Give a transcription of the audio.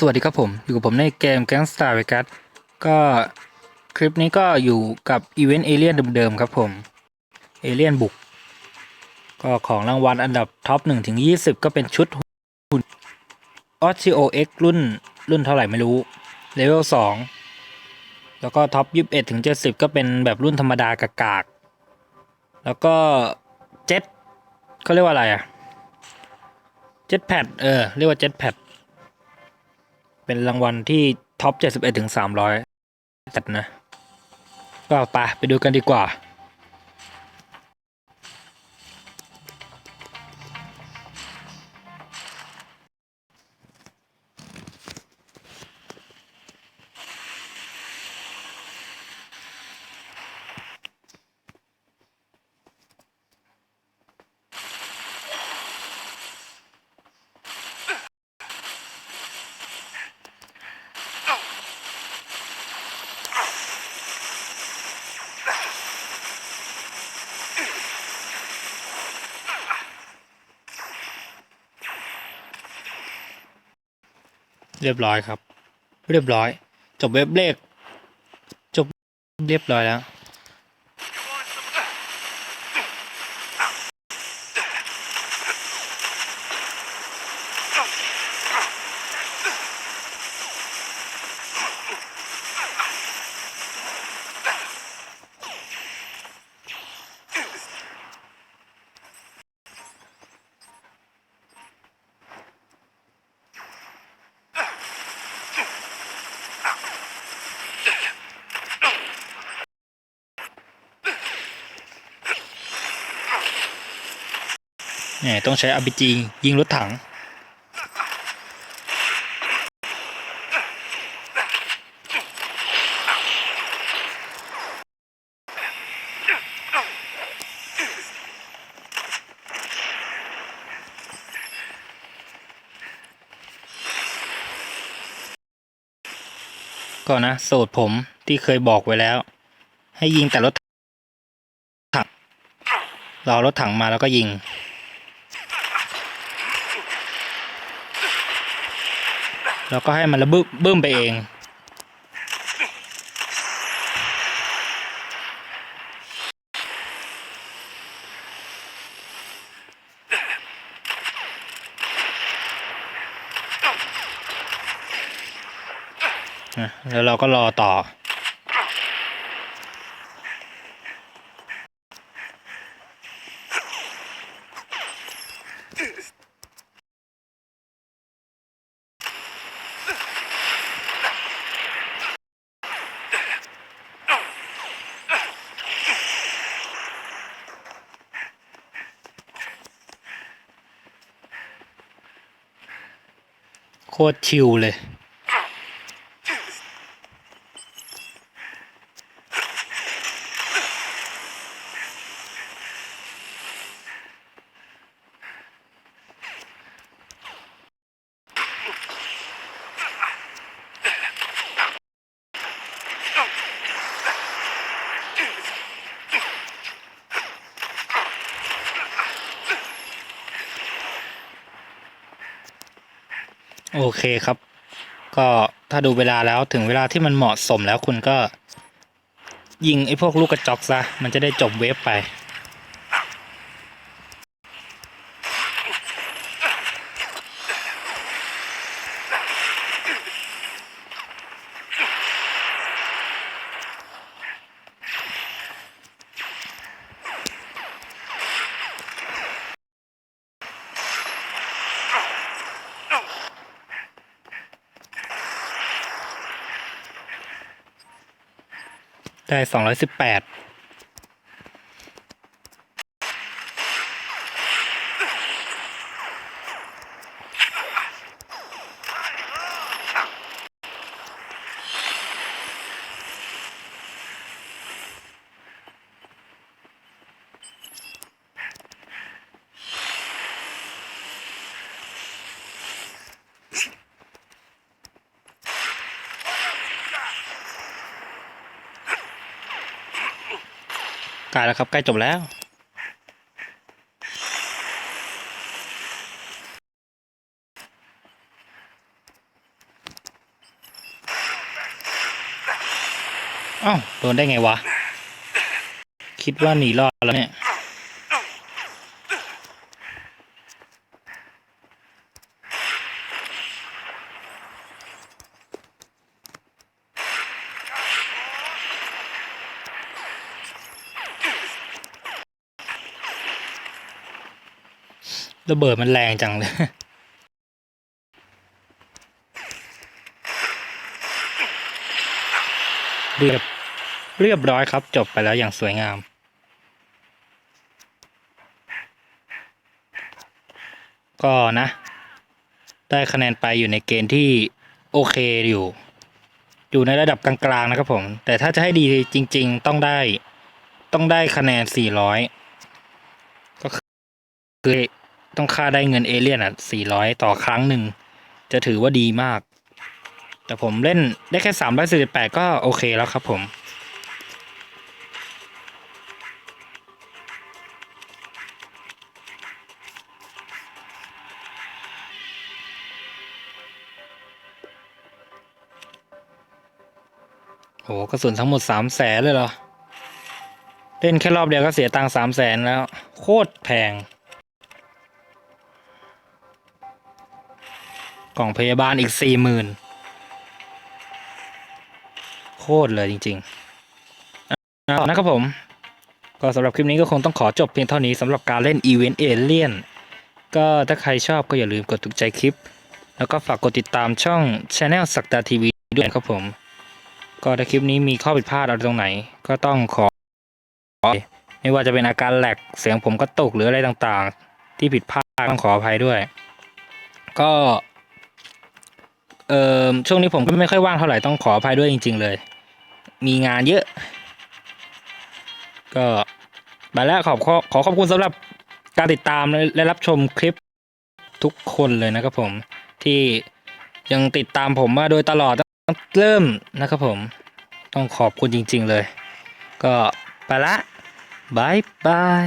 สวัสดีครับผม อยู่กับผมในเกม Gangstar Vegas ก็คลิปนี้ก็อยู่กับอีเวนต์เอเลียนเดิมๆครับผมเอเลียนบุก ก็ของรางวัลอันดับท็อป1ถึง 20 ก็เป็นชุดหุ่น o t o X รุ่นรุ่นเท่าไหร่ไม่รู้ เลเวล 2 แล้วก็ท็อป 21ถึง 70 ก็เป็นแบบรุ่นธรรมดากากๆแล้วก็เจ็ตเขาเรียกว่าอะไรอะเจ็ตแพดเออ เรียกว่าเจ็ตแพด เป็นรางวัลที่ท็อป 71ถึง300จัดนะ ก็ไปไปดูกันดีกว่า เรียบร้อยครับ เรียบร้อย จบเว็บเลขจบเรียบร้อยแล้ว เนี่ยต้องใช้ RPG ยิงรถถัง ก็นะสูตรผมที่เคยบอกไว้แล้ว ให้ยิงแต่รถถังรอรถถังมาแล้วก็ยิง แล้วก็ให้มันระบึบบึ้มไปเอง แล้วเราก็รอต่อ โคตรชิลเลย โอเคครับ ก็ถ้าดูเวลาแล้วถึงเวลาที่มันเหมาะสมแล้วคุณก็ ยิงไอ้พวกลูกกระจอกซะ มันจะได้จบเวฟไป ได้สองร้อยสิบแปด ล้แล้วครับใกล้จบแล้วอ้าวโดนได้ไงวะ คิดว่าหนีรอดแล้วเนี่ย ระเบิดมันแรงจังเลยเรียบเรียบร้อยครับ จบไปแล้วอย่างสวยงาม ก็นะ ได้คะแนนไปอยู่ในเกณฑ์ที่โอเคอยู่ อยู่ในระดับกลางๆนะครับผม แต่ถ้าจะให้ดีจริง ๆ ต้องได้ต้องได้คะแนน 400 ก็คือ ต้องค่าได้เงินเอเลี่ยนอะ400ต่อครั้งหนึ่ง จะถือว่าดีมาก แต่ผมเล่นได้แค่348ก็โอเคแล้วครับผมโหกระสุนทั้งหมดสามแสนเลยเหรอ เล่นแค่รอบเดียวก็เสียตังค์สามแสนแล้ว โคตรแพง กล่องพยาบาลอีกสี่หมื่นโคตรเลยจริงๆนะครับผม ก็สำหรับคลิปนี้ก็คงต้องขอจบเพียงเท่านี้สำหรับการเล่นอีเวนต์เอเลียนก็ถ้าใครชอบก็อย่าลืมกดถูกใจคลิป แล้วก็ฝากกดติดตามช่อง Channel สักดาทีวีด้วยครับผม ก็ถ้าคลิปนี้มีข้อผิดพลาดอะไรตรงไหน ก็ต้องขอ ไม่ว่าจะเป็นอาการแหลกเสียงผมก็ตกหรืออะไรต่างๆ ที่ผิดพลาดต้องขออภัยด้วย ก็ เอ่อช่วงนี้ผมก็ไม่ค่อยว่างเท่าไหร่ต้องขออภัยด้วยจริง ๆ เลย มีงานเยอะ ก็ไปแล้วขอบขอขอขอบคุณสำหรับการติดตามและและรับชมคลิปทุกคนเลยนะครับผมที่ยังติดตามผมมาโดยตลอดตั้งแต่เริ่มนะครับผมต้องขอบคุณจริง ๆ เลย ก็ไปละบายบาย